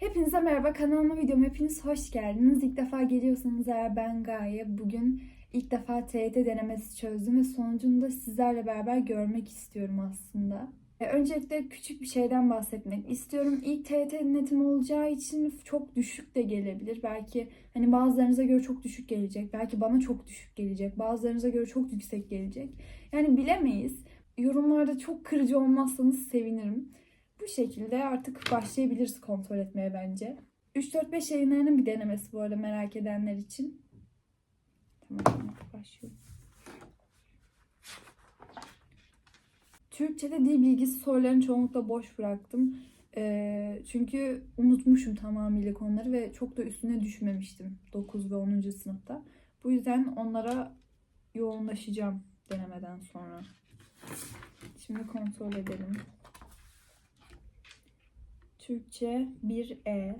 Hepinize merhaba kanalıma videoma hepiniz hoş geldiniz. İlk defa geliyorsanız eğer ben Gaye bugün ilk defa TYT denemesi çözdüm ve sonucunu da sizlerle beraber görmek istiyorum aslında. E, Öncelikle küçük bir şeyden bahsetmek istiyorum. İlk TYT netim olacağı için çok düşük de gelebilir. Belki hani bazılarınıza göre çok düşük gelecek. Belki bana çok düşük gelecek. Bazılarınıza göre çok yüksek gelecek. Yani bilemeyiz. Yorumlarda çok kırıcı olmazsanız sevinirim. Bu şekilde artık başlayabiliriz kontrol etmeye bence. 3-4-5 yayınlarının bir denemesi bu arada merak edenler için. Tamam, başlıyorum. Türkçe'de dil bilgisi sorularını çoğunlukla boş bıraktım. Ee, çünkü unutmuşum tamamıyla konuları ve çok da üstüne düşmemiştim 9 ve 10. sınıfta. Bu yüzden onlara yoğunlaşacağım denemeden sonra. Şimdi kontrol edelim. Türkçe 1E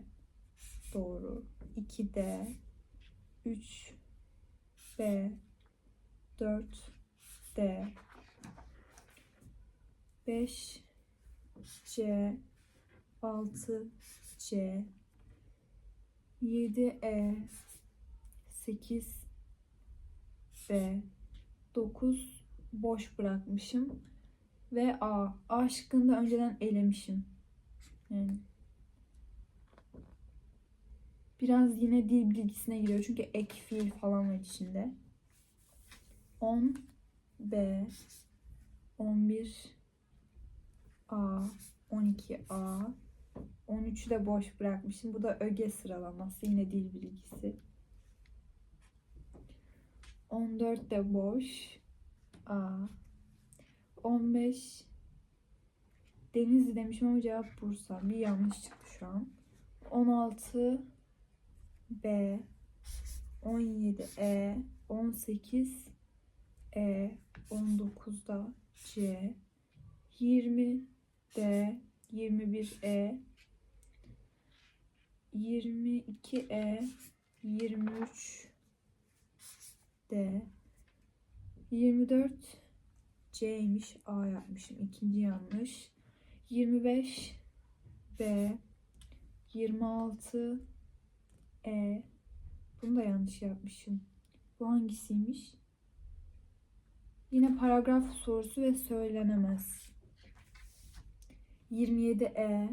doğru. 2D 3B 4D 5C 6C 7E 8B 9 boş bırakmışım ve A. A şıkkını da önceden elemişim. Yani biraz yine dil bilgisine giriyor çünkü ek fiil falan var içinde. 10 B 11 A 12 A 13'ü de boş bırakmışım. Bu da öge sıralaması. Yine dil bilgisi. 14 de boş. A 15 Denizli demişim ama cevap Bursa. Bir yanlış çıktı şu an. 16 B 17 E 18 E 19'da C 20 D 21 E 22 E 23 D 24 C'ymiş A yapmışım. İkinci yanlış. 25 B 26 E Bunu da yanlış yapmışım. Bu hangisiymiş? Yine paragraf sorusu ve söylenemez. 27 E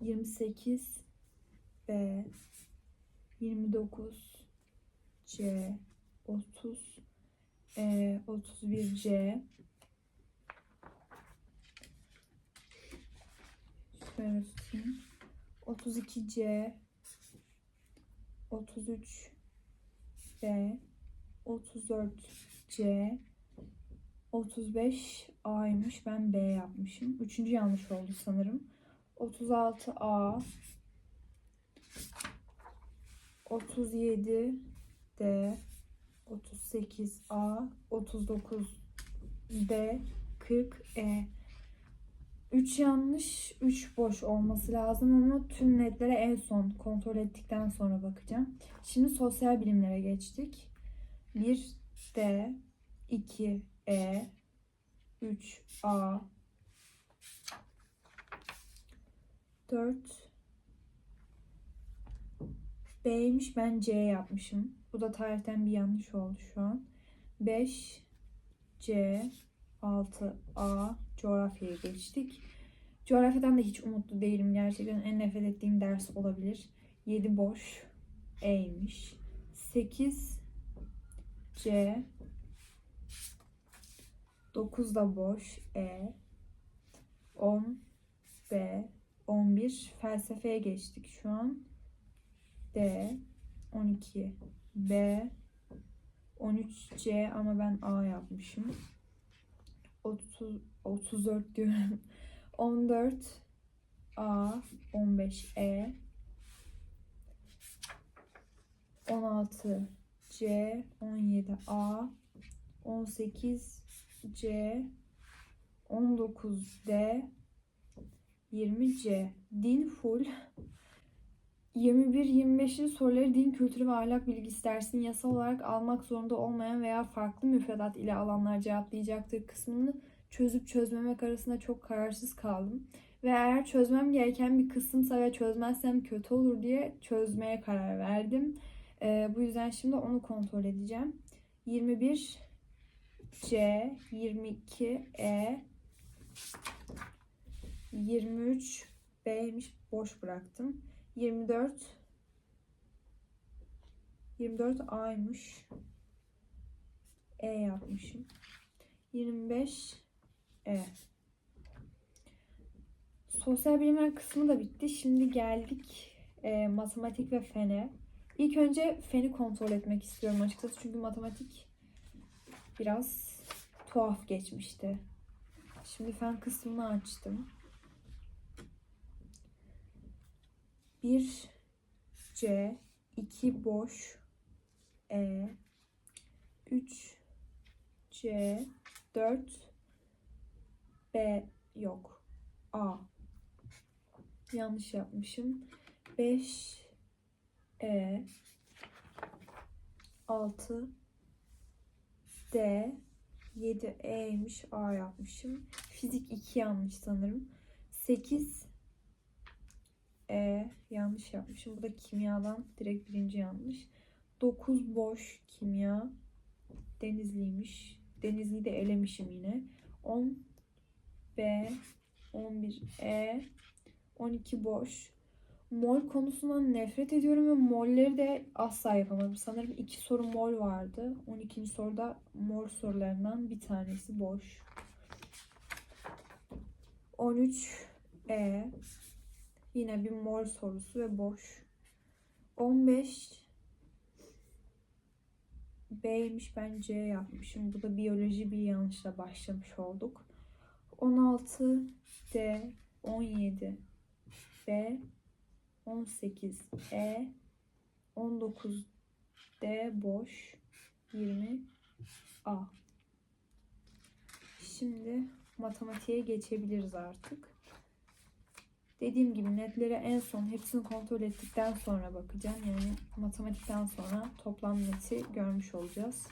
28 B 29 C 30 E 31 C Şöyle tutayım. 32 C 33 B 34 C 35 A'ymış. Ben B yapmışım. Üçüncü yanlış oldu sanırım. 36 A 37 D 38 A 39 D 40 E 3 yanlış, 3 boş olması lazım ama tüm netlere en son kontrol ettikten sonra bakacağım. Şimdi sosyal bilimlere geçtik. 1 D, 2 E, 3 A, 4 B'ymiş ben C yapmışım. Bu da tarihten bir yanlış oldu şu an. 5 C 6 A coğrafyaya geçtik. Coğrafyadan da hiç umutlu değilim gerçekten. En nefret ettiğim ders olabilir. 7 boş E'ymiş. 8 C 9 da boş E 10 B 11 felsefeye geçtik şu an. D 12 B 13 C ama ben A yapmışım. 30 34 diyorum. 14 A 15 E. 16 C 17 A. 18 C. 19 D. 20 C. Din full. 21-25'in soruları din kültürü ve ahlak bilgisi dersini yasal olarak almak zorunda olmayan veya farklı müfredat ile alanlar cevaplayacaktır kısmını çözüp çözmemek arasında çok kararsız kaldım. Ve eğer çözmem gereken bir kısımsa ve çözmezsem kötü olur diye çözmeye karar verdim. Ee, bu yüzden şimdi onu kontrol edeceğim. 21 C, 22 E, 23 B'ymiş boş bıraktım. 24 24 A'ymış. E yapmışım. 25 E. Sosyal bilimler kısmı da bitti. Şimdi geldik e, matematik ve fene. İlk önce feni kontrol etmek istiyorum açıkçası. Çünkü matematik biraz tuhaf geçmişti. Şimdi fen kısmını açtım. 1 C 2 boş E 3 C 4 B yok. A. Yanlış yapmışım. 5 E. 6 D. 7 E'ymiş. A yapmışım. Fizik 2 yanlış sanırım. 8 E. Yanlış yapmışım. Bu da kimyadan direkt birinci yanlış. 9 boş kimya. Denizliymiş. Denizli'yi de elemişim yine. 10 B 11 E 12 boş. Mol konusundan nefret ediyorum ve molleri de asla yapamadım. Sanırım iki soru mol vardı. 12. soruda mol sorularından bir tanesi boş. 13 E yine bir mol sorusu ve boş. 15 B'ymiş ben C yapmışım. Bu da biyoloji bir yanlışla başlamış olduk. 16 D 17 B 18 E 19 D boş 20 A Şimdi matematiğe geçebiliriz artık. Dediğim gibi netlere en son hepsini kontrol ettikten sonra bakacağım. Yani matematikten sonra toplam neti görmüş olacağız.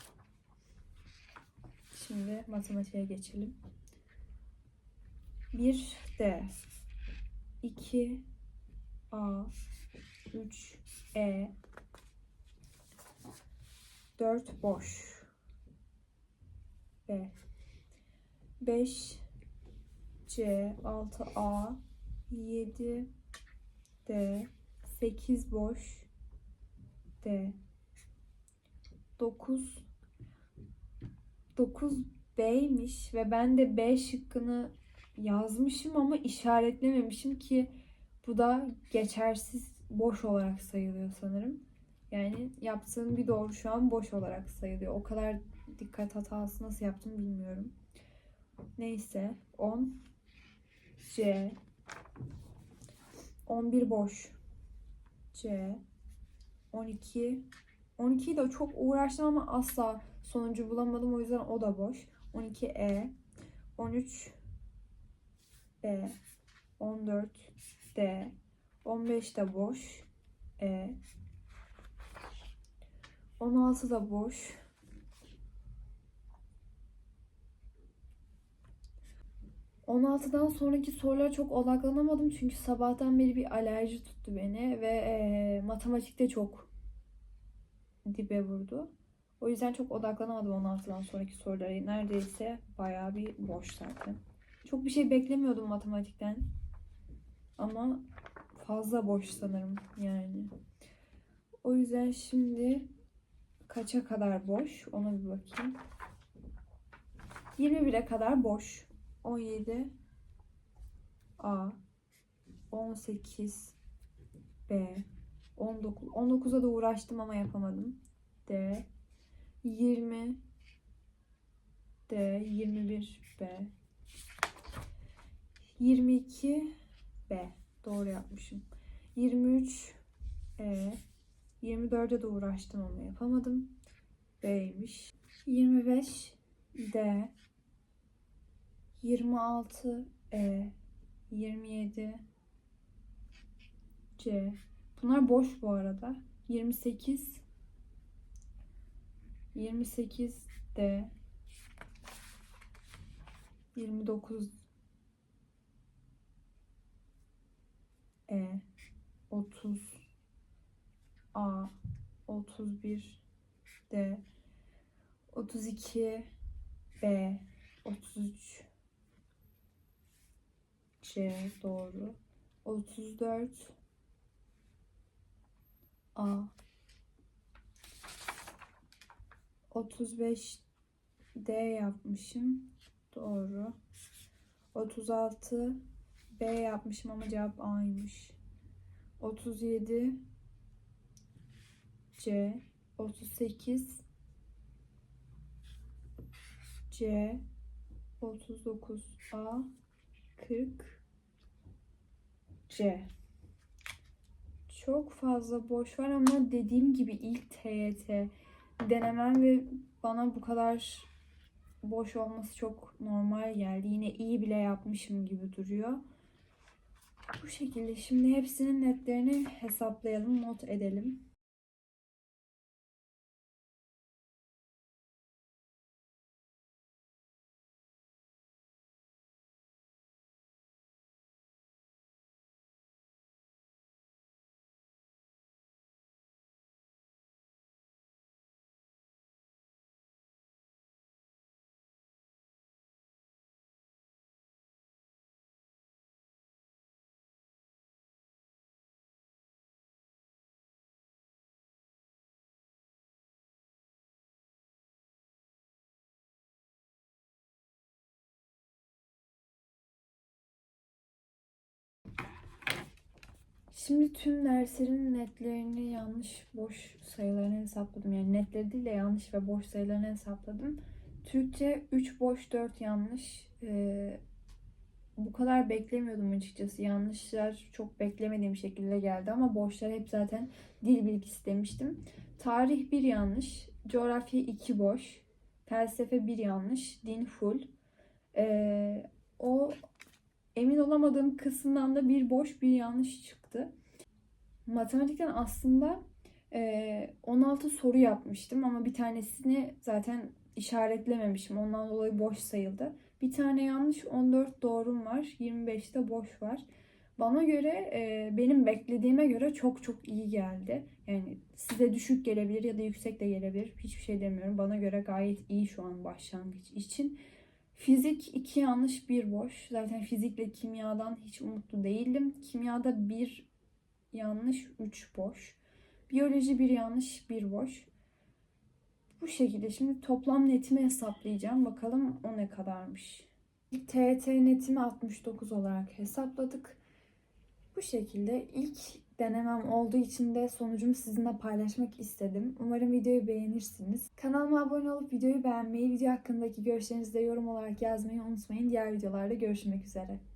Şimdi matematiğe geçelim. 1 D 2 A 3 E. 4 boş. B 5 C 6 A 7 D 8 boş. D. 9 9 B'ymiş ve ben de B şıkkını yazmışım ama işaretlememişim ki bu da geçersiz boş olarak sayılıyor sanırım. Yani yaptığım bir doğru şu an boş olarak sayılıyor. O kadar dikkat hatası nasıl yaptım bilmiyorum. Neyse 10 C 11 boş. C. 12. 12'yi de çok uğraştım ama asla sonucu bulamadım. O yüzden o da boş. 12 E. 13 B. 14 D. 15 de boş. E. 16 da boş. 16'dan sonraki sorulara çok odaklanamadım çünkü sabahtan beri bir alerji tuttu beni ve e, matematikte çok dibe vurdu. O yüzden çok odaklanamadım 16'dan sonraki sorulara. Neredeyse bayağı bir boş zaten. Çok bir şey beklemiyordum matematikten. Ama fazla boş sanırım yani. O yüzden şimdi kaça kadar boş ona bir bakayım. 21'e kadar boş. 17 A 18 B 19 19'a da uğraştım ama yapamadım. D 20 D 21 B 22 B doğru yapmışım. 23 E 24'e de uğraştım ama yapamadım. B'ymiş. 25 D 26 E 27 C Bunlar boş bu arada. 28 28 D 29 E 30 A 31 D 32 B 33 C doğru 34 A 35 D yapmışım. Doğru. 36 B yapmışım ama cevap A'ymış. 37 C 38 C 39 A 40 C çok fazla boş var ama dediğim gibi ilk TYT denemem ve bana bu kadar boş olması çok normal geldi. Yine iyi bile yapmışım gibi duruyor. Bu şekilde şimdi hepsinin netlerini hesaplayalım, not edelim. Şimdi tüm derslerin netlerini yanlış boş sayılarını hesapladım. Yani netleri değil de yanlış ve boş sayılarını hesapladım. Türkçe 3 boş 4 yanlış. Ee, bu kadar beklemiyordum açıkçası. Yanlışlar çok beklemediğim şekilde geldi ama boşlar hep zaten dil bilgisi demiştim. Tarih 1 yanlış, coğrafya 2 boş, felsefe 1 yanlış, din full. Ee, o emin olamadığım kısımdan da bir boş bir yanlış çıktı. Matematikten aslında e, 16 soru yapmıştım ama bir tanesini zaten işaretlememişim. Ondan dolayı boş sayıldı. Bir tane yanlış 14 doğrum var. 25'te boş var. Bana göre benim beklediğime göre çok çok iyi geldi. Yani size düşük gelebilir ya da yüksek de gelebilir. Hiçbir şey demiyorum. Bana göre gayet iyi şu an başlangıç için. Fizik iki yanlış bir boş. Zaten fizikle kimyadan hiç umutlu değildim. Kimyada bir yanlış üç boş. Biyoloji bir yanlış bir boş. Bu şekilde şimdi toplam netimi hesaplayacağım. Bakalım o ne kadarmış. İlk TET netimi 69 olarak hesapladık. Bu şekilde ilk denemem olduğu için de sonucumu sizinle paylaşmak istedim. Umarım videoyu beğenirsiniz. Kanalıma abone olup videoyu beğenmeyi, video hakkındaki görüşlerinizi de yorum olarak yazmayı unutmayın. Diğer videolarda görüşmek üzere.